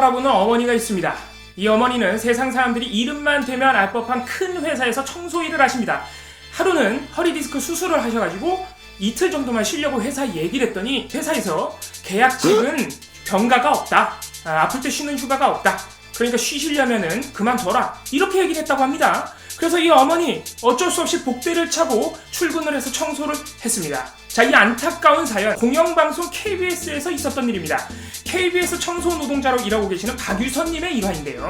바라보는 어머니가 있습니다. 이 어머니는 세상 사람들이 이름만 되면 알 법한 큰 회사에서 청소 일을 하십니다. 하루는 허리 디스크 수술을 하셔가지고 이틀 정도만 쉬려고 회사에 얘기를 했더니 회사에서 계약직은 병가가 없다. 아, 아플 때 쉬는 휴가가 없다. 그러니까 쉬시려면은 그만둬라. 이렇게 얘기를 했다고 합니다. 그래서 이 어머니 어쩔 수 없이 복대를 차고 출근을 해서 청소를 했습니다. 자, 이 안타까운 사연 공영방송 KBS에서 있었던 일입니다. KBS 청소 노동자로 일하고 계시는 박유선님의 일화인데요.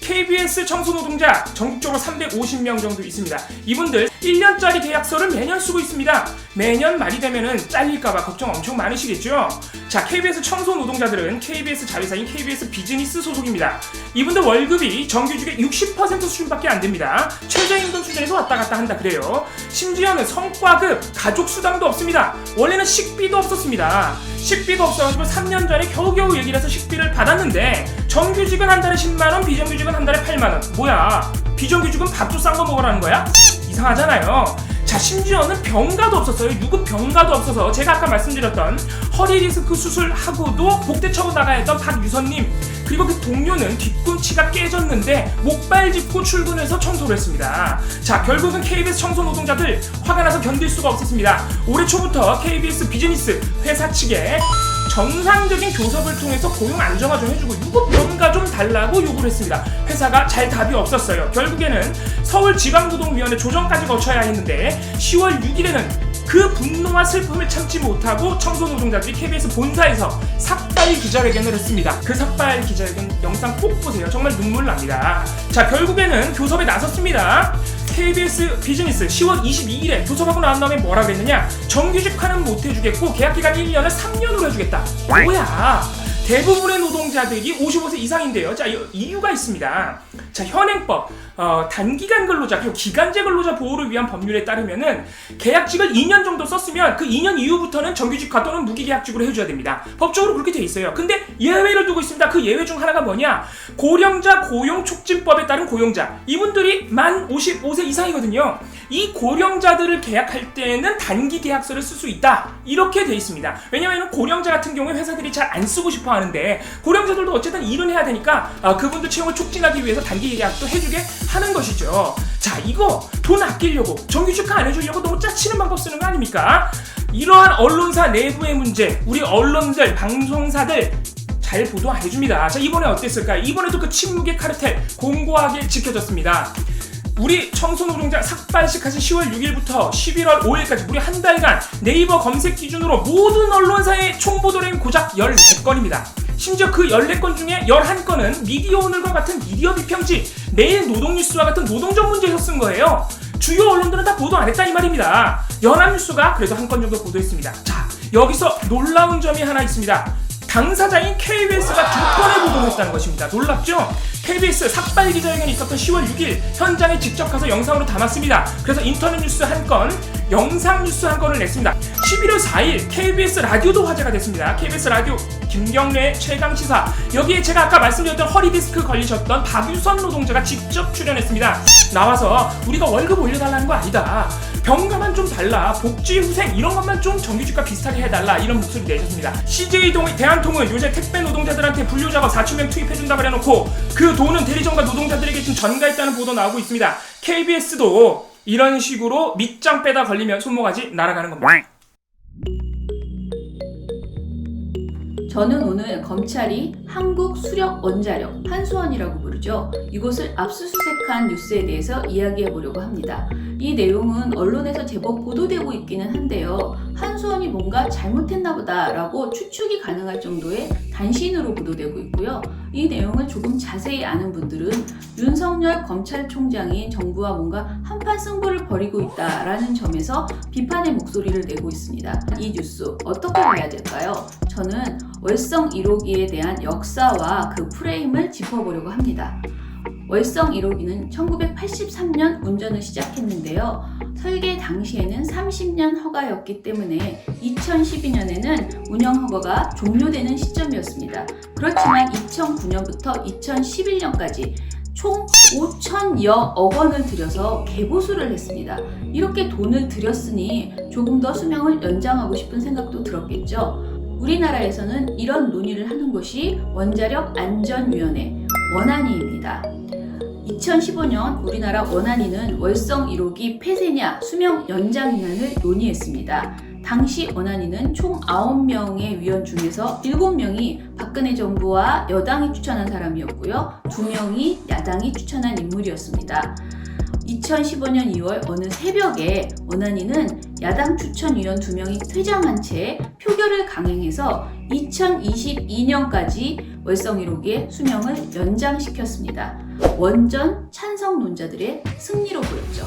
KBS 청소 노동자 전국적으로 350명 정도 있습니다. 이분들 1년짜리 계약서를 매년 쓰고 있습니다. 매년 말이 되면은 잘릴까봐 걱정 엄청 많으시겠죠? 자, KBS 청소 노동자들은 KBS 자회사인 KBS 비즈니스 소속입니다. 이분들 월급이 정규직의 60% 수준밖에 안 됩니다. 최저임금 수준에서 왔다 갔다 한다 그래요. 심지어는 성과급, 가족 수당도 없습니다. 원래는 식비도 없었습니다. 식비가 없어가지고 3년 전에 겨우겨우 얘기를 해서 식비를 받았는데 정규직은 한 달에 10만원, 비정규직은 한 달에 8만원. 뭐야? 비정규직은 밥도 싼 거 먹으라는 거야? 이상하잖아요. 자, 심지어는 병가도 없었어요. 유급 병가도 없어서 제가 아까 말씀드렸던 허리 디스크 수술하고도 복대 쳐고 나가야 했던 박유선님 그리고 그 동료는 뒤꿈치가 깨졌는데 목발 짚고 출근해서 청소를 했습니다. 자, 결국은 KBS 청소 노동자들 화가 나서 견딜 수가 없었습니다. 올해 초부터 KBS 비즈니스 회사 측에 정상적인 교섭을 통해서 고용 안정화 좀 해주고 유급 병가 좀 달라고 요구를 했습니다. 회사가 잘 답이 없었어요. 결국에는 서울지방노동위원회 조정까지 거쳐야 했는데 10월 6일에는 그 분노와 슬픔을 참지 못하고 청소 노동자들이 KBS 본사에서 삭발 기자회견을 했습니다. 그 삭발 기자회견 영상 꼭 보세요. 정말 눈물 납니다. 자, 결국에는 교섭에 나섰습니다. KBS 비즈니스 10월 22일에 교섭하고 나온 다음에 뭐라 그랬느냐? 정규직화는 못 해주겠고 계약 기간 1년을 3년으로 해주겠다. 뭐야? 대부분의 노동자들이 55세 이상인데요. 자, 이- 이유가 있습니다. 자, 현행법, 어, 단기간 근로자, 그리고 기간제 근로자 보호를 위한 법률에 따르면은 계약직을 2년 정도 썼으면 그 2년 이후부터는 정규직화 또는 무기계약직으로 해줘야 됩니다. 법적으로 그렇게 돼 있어요. 근데 예외를 두고 있습니다. 그 예외 중 하나가 뭐냐? 고령자 고용 촉진법에 따른 고용자. 이분들이 만 55세 이상이거든요. 이 고령자들을 계약할 때는 단기 계약서를 쓸 수 있다. 이렇게 돼 있습니다. 왜냐하면 고령자 같은 경우에 회사들이 잘 안 쓰고 싶어 하는데 고령자들도 어쨌든 일은 해야 되니까 아, 그분들 채용을 촉진하기 위해서 단기 계약도 해주게 하는 것이죠. 자, 이거 돈 아끼려고 정규직화 안 해주려고 너무 짜치는 방법 쓰는 거 아닙니까? 이러한 언론사 내부의 문제, 우리 언론들, 방송사들 잘 보도 안 해줍니다. 자, 이번에 어땠을까요? 이번에도 그 침묵의 카르텔 공고하게 지켜졌습니다. 우리 청소노동자 삭발식 하신 10월 6일부터 11월 5일까지 무려 한 달간 네이버 검색 기준으로 모든 언론사의 총보도량이 고작 14건입니다. 심지어 그 14건 중에 11건은 미디어 오늘과 같은 미디어 비평지, 내일 노동뉴스와 같은 노동 전문지에서 쓴 거예요. 주요 언론들은 다 보도 안 했다 이 말입니다. 연합뉴스가 그래도 한 건 정도 보도했습니다. 자, 여기서 놀라운 점이 하나 있습니다. 당사자인 KBS가 두 건의 보도를 했다는 것입니다. 놀랍죠? KBS 삭발 기자회견이 있었던 10월 6일 현장에 직접 가서 영상으로 담았습니다. 그래서 인터넷 뉴스 한 건, 영상 뉴스 한 건을 냈습니다. 11월 4일 KBS 라디오도 화제가 됐습니다. KBS 라디오 김경래 최강 시사 여기에 제가 아까 말씀드렸던 허리 디스크 걸리셨던 박유선 노동자가 직접 출연했습니다. 나와서 우리가 월급 올려달라는 거 아니다. 병가만 좀 달라. 복지 후생 이런 것만 좀 정규직과 비슷하게 해달라. 이런 목소리 내셨습니다. CJ 동 대한통운 요새 택배 노동자들한테 분류 작업 4천명 투입해준다 그래놓고 그 돈은 대리점과 노동자들에게 좀 전가했다는 보도 나오고 있습니다. KBS도 이런 식으로 밑장 빼다 걸리면 손모가지 날아가는 겁니다. 저는 오늘 검찰이 한국 수력 원자력 한수원이라고 부르죠. 이곳을 압수수색한 뉴스에 대해서 이야기해 보려고 합니다. 이 내용은 언론에서 제법 보도되고 있기는 한데요. 한 수원이 뭔가 잘못했나 보다라고 추측이 가능할 정도의 단신으로 보도되고 있고요. 이 내용을 조금 자세히 아는 분들은 윤석열 검찰총장이 정부와 뭔가 한판 승부를 벌이고 있다라는 점에서 비판의 목소리를 내고 있습니다. 이 뉴스 어떻게 봐야 될까요? 저는 월성 1호기에 대한 역사와 그 프레임을 짚어보려고 합니다. 월성 1호기는 1983년 운전을 시작했는데요. 설계 당시에는 30년 허가였기 때문에 2012년에는 운영 허가가 종료되는 시점이었습니다. 그렇지만 2009년부터 2011년까지 총 5천여억 원을 들여서 개보수를 했습니다. 이렇게 돈을 들였으니 조금 더 수명을 연장하고 싶은 생각도 들었겠죠. 우리나라에서는 이런 논의를 하는 곳이 원자력 안전위원회 원안위입니다. 2015년 우리나라 원안위는 월성 1호기 폐쇄냐 수명 연장이냐를 논의했습니다. 당시 원안위는 총 9명의 위원 중에서 7명이 박근혜 정부와 여당이 추천한 사람이었고요. 2명이 야당이 추천한 인물이었습니다. 2015년 2월 어느 새벽에 원안위는 야당 추천위원 2명이 퇴장한 채 표결을 강행해서 2022년까지 월성 1호기의 수명을 연장시켰습니다. 원전 찬성론자들의 승리로 보였죠.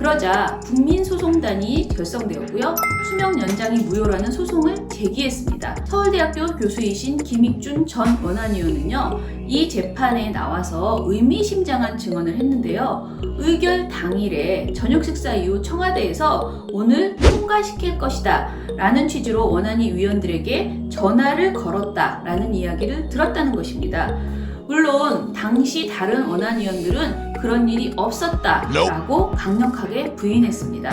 그러자 국민소송단이 결성되었고요. 수명 연장이 무효라는 소송을 제기했습니다. 서울대학교 교수이신 김익준 전 원안위원은요, 이 재판에 나와서 의미심장한 증언을 했는데요. 의결 당일에 저녁 식사 이후 청와대에서 오늘 통과시킬 것이다 라는 취지로 원안위 위원들에게 전화를 걸었다 라는 이야기를 들었다는 것입니다. 물론 당시 다른 원안 위원들은 그런 일이 없었다라고 강력하게 부인했습니다.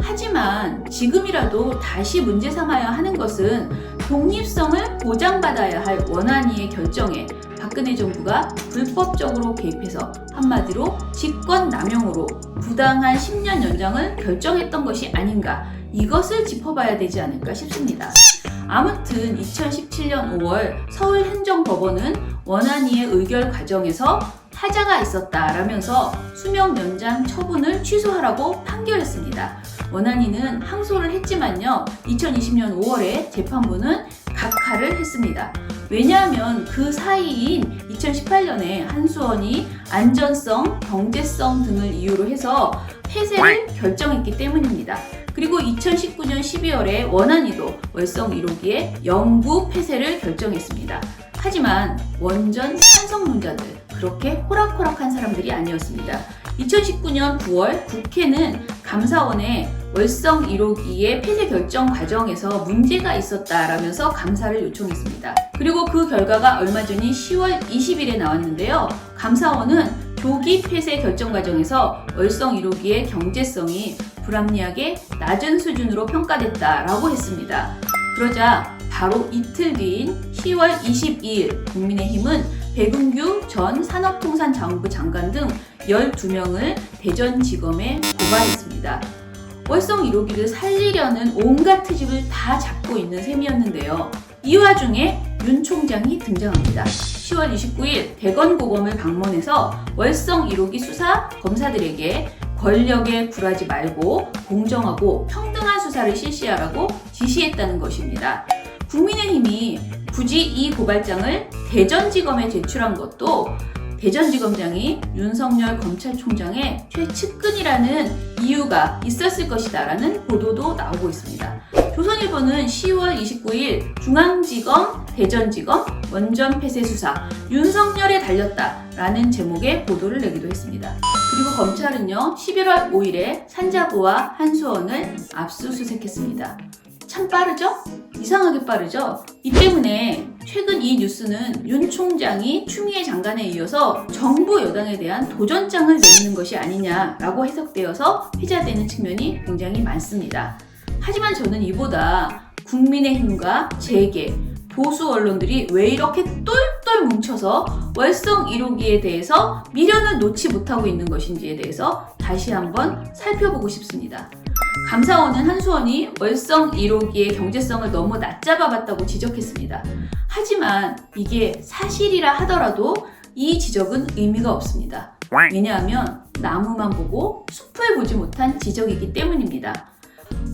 하지만 지금이라도 다시 문제 삼아야 하는 것은 독립성을 보장받아야 할 원안위의 결정에 박근혜 정부가 불법적으로 개입해서 한마디로 직권 남용으로 부당한 10년 연장을 결정했던 것이 아닌가 이것을 짚어봐야 되지 않을까 싶습니다. 아무튼 2017년 5월 서울행정법원은 원안위의 의결 과정에서 하자가 있었다라면서 수명 연장 처분을 취소하라고 판결했습니다. 원안위는 항소를 했지만요. 2020년 5월에 재판부는 각하를 했습니다. 왜냐하면 그 사이인 2018년에 한수원이 안전성, 경제성 등을 이유로 해서 폐쇄를 결정했기 때문입니다. 그리고 2019년 12월에 원안위도 월성 1호기의 영구 폐쇄를 결정했습니다. 하지만 원전 찬성론자들 그렇게 호락호락한 사람들이 아니었습니다. 2019년 9월 국회는 감사원에 월성 1호기의 폐쇄 결정 과정에서 문제가 있었다라면서 감사를 요청했습니다. 그리고 그 결과가 얼마 전인 10월 20일에 나왔는데요. 감사원은 조기 폐쇄 결정 과정에서 월성 1호기의 경제성이 불합리하게 낮은 수준으로 평가됐다라고 했습니다. 그러자 바로 이틀 뒤인 10월 22일 국민의힘은 백운규 전 산업통상자원부 장관 등 12명을 대전지검에 고발했습니다. 월성 1호기를 살리려는 온갖 트집을 다 잡고 있는 셈이었는데요. 이 와중에 윤 총장이 등장합니다. 10월 29일 대건고검을 방문해서 월성 1호기 수사 검사들에게 권력에 굴하지 말고 공정하고 평등한 수사를 실시하라고 지시했다는 것입니다. 국민의힘이 굳이 이 고발장을 대전지검에 제출한 것도 대전지검장이 윤석열 검찰총장의 최측근이라는 이유가 있었을 것이다 라는 보도도 나오고 있습니다. 조선일보는 10월 29일 중앙지검, 대전지검, 원전 폐쇄 수사, 윤석열에 달렸다 라는 제목의 보도를 내기도 했습니다. 그리고 검찰은요, 11월 5일에 산자부와 한수원을 압수수색했습니다. 참 빠르죠? 이상하게 빠르죠? 이 때문에 최근 이 뉴스는 윤 총장이 추미애 장관에 이어서 정부 여당에 대한 도전장을 내미는 것이 아니냐라고 해석되어서 회자되는 측면이 굉장히 많습니다. 하지만 저는 이보다 국민의힘과 재계, 보수 언론들이 왜 이렇게 똘 똘 뭉쳐서 월성 1호기에 대해서 미련을 놓지 못하고 있는 것인지에 대해서 다시 한번 살펴보고 싶습니다. 감사원은 한수원이 월성 1호기의 경제성을 너무 낮잡아 봤다고 지적했습니다. 하지만 이게 사실이라 하더라도 이 지적은 의미가 없습니다. 왜냐하면 나무만 보고 숲을 보지 못한 지적이기 때문입니다.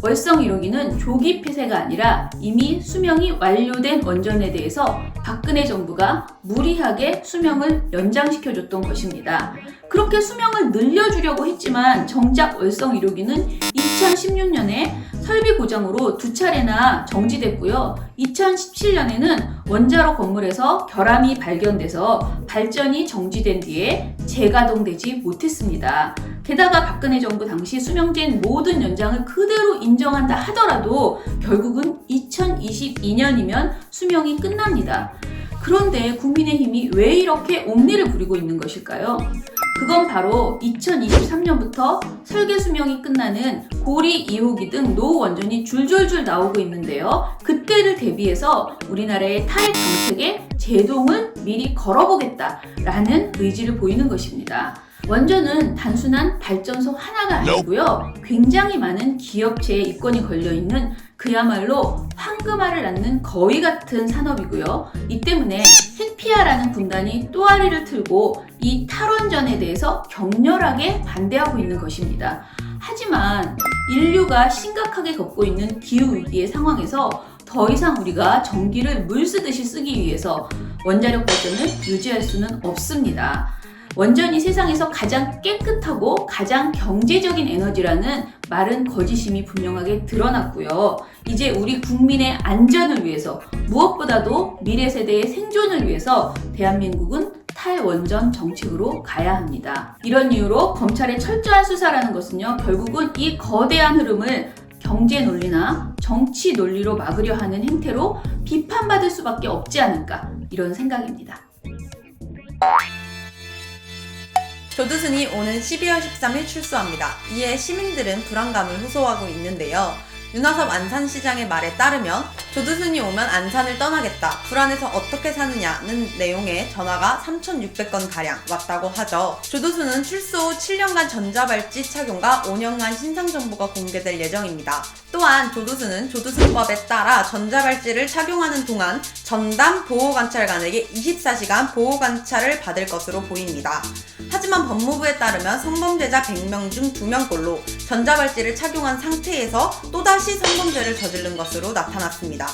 월성 1호기는 조기 폐쇄가 아니라 이미 수명이 완료된 원전에 대해서 박근혜 정부가 무리하게 수명을 연장시켜줬던 것입니다. 그렇게 수명을 늘려주려고 했지만 정작 월성 1호기는 2016년에 설비 고장으로 두 차례나 정지됐고요. 2017년에는 원자로 건물에서 결함이 발견돼서 발전이 정지된 뒤에 재가동되지 못했습니다. 게다가 박근혜 정부 당시 수명된 모든 연장을 그대로 인정한다 하더라도 결국은 2022년이면 수명이 끝납니다. 그런데 국민의힘이 왜 이렇게 옴니를 부리고 있는 것일까요? 그건 바로 2023년부터 설계 수명이 끝나는 고리 2호기 등 노후 원전이 줄줄줄 나오고 있는데요. 그때를 대비해서 우리나라의 타액 정책에 제동을 미리 걸어보겠다라는 의지를 보이는 것입니다. 원전은 단순한 발전소 하나가 아니고요. 굉장히 많은 기업체의 이권이 걸려 있는 그야말로 황금알을 낳는 거위 같은 산업이고요. 이 때문에 핵피아라는 군단이 또아리를 틀고 이 탈원전에 대해서 격렬하게 반대하고 있는 것입니다. 하지만 인류가 심각하게 겪고 있는 기후위기의 상황에서 더 이상 우리가 전기를 물 쓰듯이 쓰기 위해서 원자력 발전을 유지할 수는 없습니다. 원전이 세상에서 가장 깨끗하고 가장 경제적인 에너지라는 말은 거짓임이 분명하게 드러났고요. 이제 우리 국민의 안전을 위해서 무엇보다도 미래 세대의 생존을 위해서 대한민국은 탈원전 정책으로 가야 합니다. 이런 이유로 검찰의 철저한 수사라는 것은요, 결국은 이 거대한 흐름을 경제 논리나 정치 논리로 막으려 하는 행태로 비판받을 수밖에 없지 않을까 이런 생각입니다. 조두순이 오는 12월 13일 출소합니다. 이에 시민들은 불안감을 호소하고 있는데요. 윤화섭 안산시장의 말에 따르면 조두순이 오면 안산을 떠나겠다. 불안해서 어떻게 사느냐는 내용의 전화가 3,600건 가량 왔다고 하죠. 조두순은 출소 후 7년간 전자발찌 착용과 5년간 신상 정보가 공개될 예정입니다. 또한 조두순은 조두순법에 따라 전자발찌를 착용하는 동안 전담 보호관찰관에게 24시간 보호관찰을 받을 것으로 보입니다. 하지만 법무부에 따르면 성범죄자 100명 중 2명꼴로 전자발찌를 착용한 상태에서 또다시 성범죄를 저지른 것으로 나타났습니다.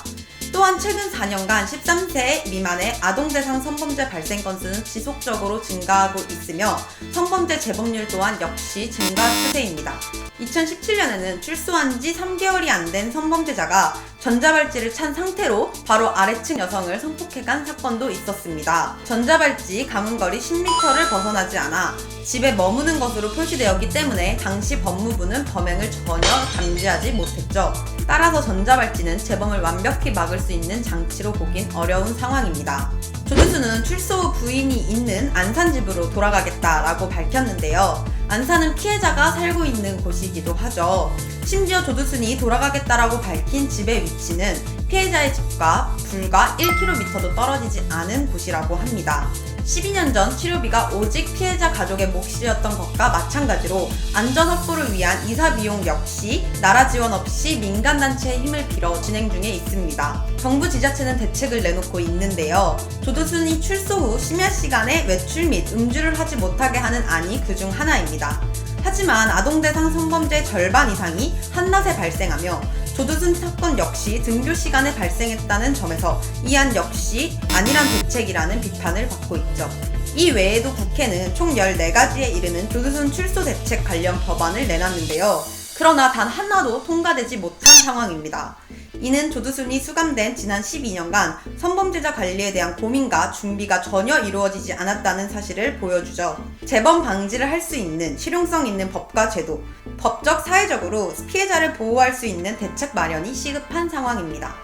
또한 최근 4년간 13세 미만의 아동 대상 성범죄 발생 건수는 지속적으로 증가하고 있으며 성범죄 재범률 또한 역시 증가 추세입니다. 2017년에는 출소한 지 3개월이 안 된 성범죄자가 전자발찌를 찬 상태로 바로 아래층 여성을 성폭행한 사건도 있었습니다. 전자발찌 감은거리 10m를 벗어나지 않아 집에 머무는 것으로 표시되었기 때문에 당시 법무부는 범행을 전혀 감지하지 못했죠. 따라서 전자발찌는 재범을 완벽히 막을 수 있는 장치로 보긴 어려운 상황입니다. 조두수는 출소 후 부인이 있는 안산집으로 돌아가겠다라고 밝혔는데요. 안산은 피해자가 살고 있는 곳이기도 하죠. 심지어 조두순이 돌아가겠다라고 밝힌 집의 위치는 피해자의 집과 불과 1km도 떨어지지 않은 곳이라고 합니다. 12년 전 치료비가 오직 피해자 가족의 몫이었던 것과 마찬가지로 안전 확보를 위한 이사 비용 역시 나라 지원 없이 민간단체의 힘을 빌어 진행 중에 있습니다. 정부 지자체는 대책을 내놓고 있는데요. 조두순이 출소 후 심야 시간에 외출 및 음주를 하지 못하게 하는 안이 그중 하나입니다. 하지만 아동 대상 성범죄 절반 이상이 한낮에 발생하며 조두순 사건 역시 등교 시간에 발생했다는 점에서 이안 역시 안일한 대책이라는 비판을 받고 있죠. 이 외에도 국회는 총 14가지에 이르는 조두순 출소 대책 관련 법안을 내놨는데요. 그러나 단 하나도 통과되지 못한 상황입니다. 이는 조두순이 수감된 지난 12년간 성범죄자 관리에 대한 고민과 준비가 전혀 이루어지지 않았다는 사실을 보여주죠. 재범 방지를 할 수 있는 실용성 있는 법과 제도, 법적 사회적으로 피해자를 보호할 수 있는 대책 마련이 시급한 상황입니다.